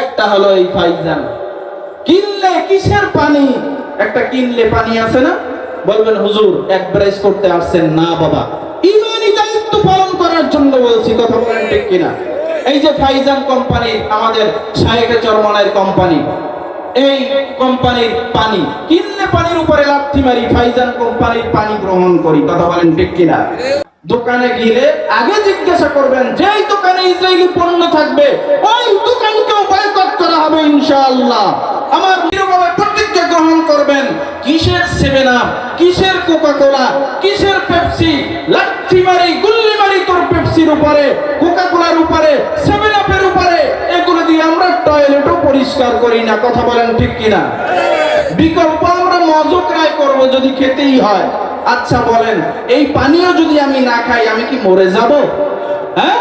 একটা হলো এই ফাইজান। কিনলে কিসের পানি? একটা কিনলে পানি আছে না? বলবেন, হুজুর, এক ব্রাইস করতে আসছেন। না, বাবা। ইমানি দায়িত্ব পালন করার জন্য বলছি, কথা বলেন ঠিক কিনা? এই যে ফাইজান কোম্পানি, আমাদের শাহেকে চরমনের কোম্পানি, এই কোম্পানির পানি, কিনলে পানির উপরে লাথি মারি, ফাইজান কোম্পানির পানি গ্রহণ করি, কথা বলেন ঠিক কিনা? দোকানে গেলে আগে জিজ্ঞাসা করবেন, যেই দোকানে ইসরায়েলি পণ্য থাকবে, ওই করা হবে ইনশাআল্লাহ। আমার দৃঢ়ভাবে প্রতিজ্ঞা গ্রহণ করবেন। কিসের সেভেন? আপ কিসের কোকা কোলা কিসের পেপসি? লাঠি মারি গুল্লি মারি তোর পেপসির উপরে কোকা কোলার উপরে সেভেন আপের উপরে, এগুলো দিয়ে আমরা টয়লেটও পরিষ্কার করি না। কথা বলেন ঠিক কিনা? বিকল্প আমরা মজো রায় করব যদি খেতেই হয়। আচ্ছা বলেন, এই পানীয় যদি আমি না খাই, আমি কি মরে যাব? হ্যাঁ?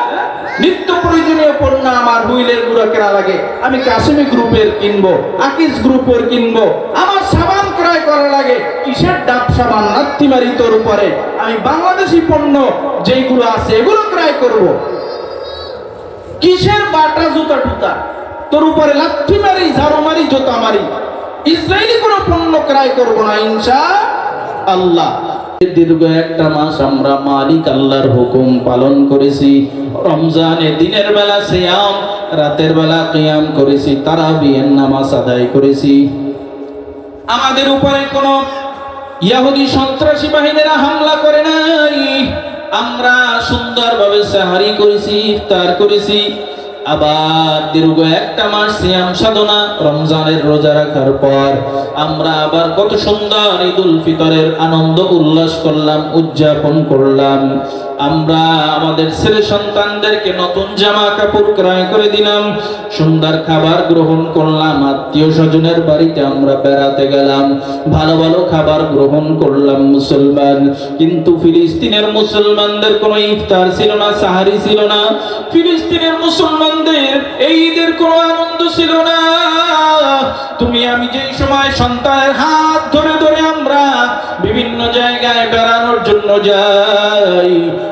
নিত্য প্রয়োজনীয় পণ্য আমার হুইলের গুঁড়ো কেনা লাগে। আমি কাশ্মী গ্রুপের কিনবো, আকিস গ্রুপের কিনবো। আমার সাবান ক্রয় করা লাগে। কিসের ডাব সাবান নাত্তিমারি তোর উপরে? আমি বাংলাদেশি পণ্য, যেইগুলো আছে এগুলো ক্রয় করব। কিসের বাটা জুতা টুতা? তোর উপরে লাথি মারি ঝাড়ু মারি জোতা মারি ইসরায়েলি কোনো পণ্য ক্রয় করব না ইনশা আল্লাহ দীর্ঘ একটা মাস আমরা মালিক আল্লাহর হুকুম পালন করেছি। রমজানে দিনের বেলা সিয়াম, রাতের বেলা কিয়াম করেছি তারাবিয়ের নামাজ আদায় করেছি। আমাদের উপরে কোনো ইয়াহুদি সন্ত্রাসী বাহিনীরা হামলা করে নাই। আমরা সুন্দরভাবে সাহারি করেছি, ইফতার করেছি। আবার দীর্ঘ একটা মাস সিয়াম সাধনা, রমজানের রোজা রাখার পর আমরা আবার কত সুন্দর ঈদুল ফিতরের আনন্দ উল্লাস করলাম, উদযাপন করলাম। আমরা আমাদের ছেলে সন্তানদেরকে নতুন জামা কাপড় ক্রয় করে দিলাম, সুন্দর খাবার গ্রহণ করলাম, আত্মীয় স্বজনের বাড়িতে আমরা বেড়াতে গেলাম, ভালো ভালো খাবার গ্রহণ করলাম মুসলমান। কিন্তু ফিলিস্তিনের মুসলমানদের কোনো ইফতার ছিল না, সাহারি ছিল না। ফিলিস্তিনের মুসলমানদের এই ঈদের কোনো আনন্দ ছিল না। তুমি আমি যেই সময় সন্তানের হাত ধরে ধরে আমরা বিভিন্ন জায়গায় বেড়ানোর জন্য যাই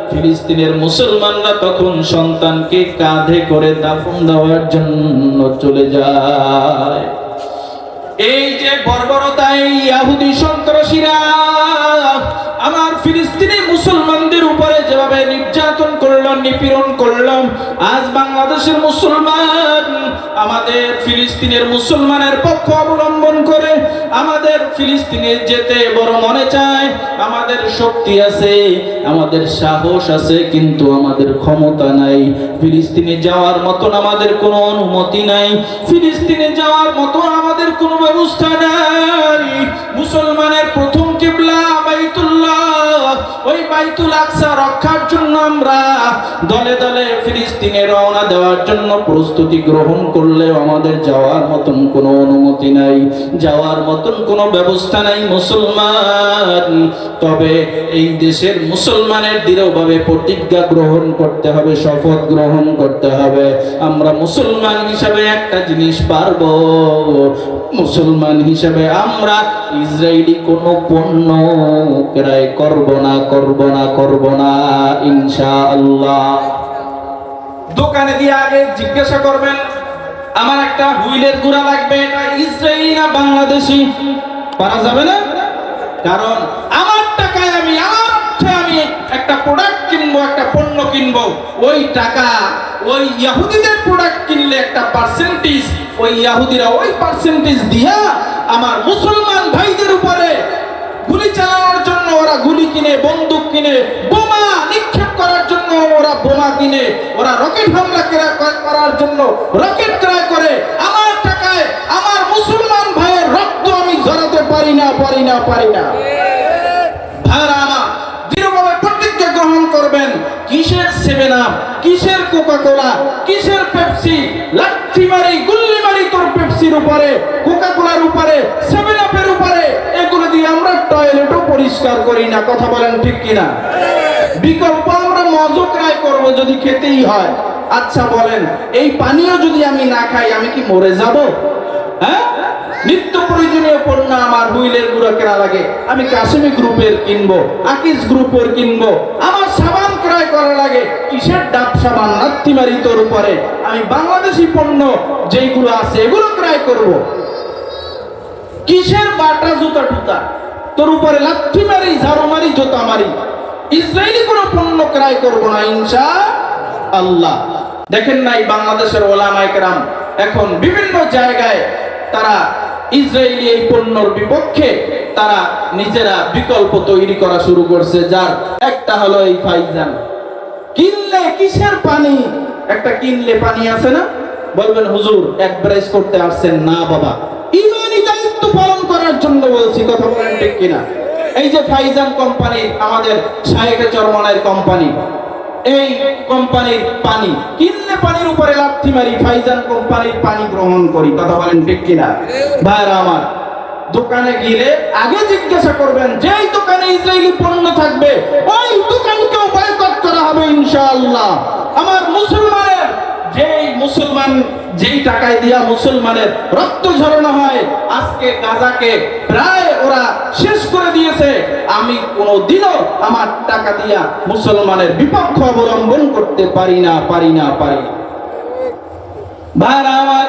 ফিলিস্তিনের মুসলমানরা তখন সন্তানকে কাঁধে করে দাফন দেওয়ার জন্য চলে যায়। এই যে বর্বরতাই ইয়াহুদি সন্ত্রাসীরা আমার ফিলিস্তিনি মুসলমানদের উপরে যেভাবে নির্যাতন করল, নিপীড়ন করল, আজ বাংলাদেশের মুসলমান, আমাদের ফিলিস্তিনের মুসলমানের পক্ষ অবলম্বন করে আমাদের ফিলিস্তিনে যেতে বড় মনে চায়। আমাদের শক্তি আছে, আমাদের সাহস আছে, কিন্তু আমাদের ক্ষমতা নাই। ফিলিস্তিনে যাওয়ার মতন আমাদের কোনো অনুমতি নাই। ফিলিস্তিনে যাওয়ার মতন আমাদের কোনো ব্যবস্থা নাই। মুসলমানের প্রথম বাইতুল আকসা রক্ষার জন্য আমরা দলে দলে ফিলিস্তিনে রওনা দেওয়ার জন্য প্রস্তুতি গ্রহণ করলেও আমাদের যাওয়ার মতন কোনো অনুমতি নাই, যাওয়ার মতন কোনো ব্যবস্থা নাই মুসলমান। তবে এই দেশের মুসলমানের দৃঢ়ভাবে প্রতিজ্ঞা গ্রহণ করতে হবে, শপথ গ্রহণ করতে হবে। আমরা মুসলমান হিসাবে একটা জিনিস পারব। মুসলমান হিসাবে আমরা ইসরায়েলি কোনো পণ্য ক্রয় করব না করব। না, করব না ইনশা আল্লাহ দোকানে দিয়ে আগে জিজ্ঞাসা করবেন, আমার একটা হুইলের গুড়া লাগবে, এটা ইসরায়েলি না বাংলাদেশি? পারা যাবে না? কারণ আমার টাকায় আমি, আমার অর্থে আমি একটা প্রোডাক্ট কিনবো, একটা পণ্য কিনবো। ওই টাকা, ওই ইয়াহুদিদের প্রোডাক্ট কিনলে একটা পার্সেন্টেজ ওই ইয়াহুদিরা ওই পার্সেন্টেজ দিয়া আমার মুসলমান ভাইদের উপরে গুলি চালানোর জন্য ওরা গুলি কিনে বন্দুক কিনে বোমা নিক্ষেপ করার জন্য ওরা বোমা কিনে, ওরা রকেট হামলা করার জন্য রকেট ক্রয় করে। আমার টাকায় আমার মুসলমান ভাইয়ের রক্ত আমি ঝরাতে পারি না পারি না পারি না। কিসের কিসের কোকা কোলা কিসের পেপসি? লাঠি মারি, গুল্লি মারি তোর পেপসির উপরে কোকা কোলার উপরে, সেভেন আপের উপরে এগুলো দিয়ে আমরা টয়লেটও পরিষ্কার করি না, কথা বলেন ঠিক কিনা? বিকল্প আমরা মজো ক্রয় করব যদি খেতেই হয়। আচ্ছা বলেন, এই পানীয় যদি আমি না খাই, আমি কি মরে যাব? হ্যাঁ? নিত্য প্রয়োজনীয় পণ্য আমার হুইলের গুঁড়ো কেনা লাগে, আমি কাশ্মী গ্রুপের কিনবো, আকিস গ্রুপের কিনবো, আমার সাবান ক্রয় করা লাগে, কিসের ডাব সাবান লাথি মারি তোর উপরে? আমি বাংলাদেশি পণ্য, যেইগুলো আছে, এগুলো ক্রয় করব। কিসের বাটা জুতা টুতা? তোর উপরে লাথি মারি, ঝাড়ু মারি, জুতা মারি। ইসরায়েলি কোনো পণ্য ক্রয় করব না, ইনশা আল্লাহ। দেখেন নাই বাংলাদেশের ওলামায়ে কেরাম, এখন বিভিন্ন জায়গায় তারা ইসরায়েলি এই পণ্যর বিপক্ষে তারা নিজেরা বিকল্প তৈরি করা শুরু করছে, যার একটা হলো এই ফাইজান। কিনলে কিসের পানি? একটা কিনলে পানি আছে না? বলবেন, হুজুর, এক ব্রেস করতে আসছেন। না, বাবা ইমানি দায়িত্ব পালন করার জন্য বলছি, কথা বলেন ঠিক কিনা? এই যে ফাইজান কোম্পানি, আমাদের শাহেকে চরমনের কোম্পানি, এই কোম্পানির পানি, কিনলে পানির উপরে লাথি মারি, ফাইজান কোম্পানির পানি গ্রহণ করি, কথা বলেন ঠিক কিনা? ভাইরা আমার, দোকানে গেলে আগে জিজ্ঞাসা করবেন, যেই দোকানে ইসরায়েলি পণ্য থাকবে, ওই দোকানকেও বয়কট করা হবে ইনশাআল্লাহ আমার মুসলমানের যেই মুসলমান যেই টাকায় দিয়া মুসলমানের রক্ত ঝরানো হয়, আজকে গাজাকে প্রায় ওরা শেষ করে দিয়েছে। আমি কোনোদিনও আমার টাকা দিয়া মুসলমানের বিপক্ষ অবলম্বন করতে পারি না পারি না, পারি ভাইরা আমার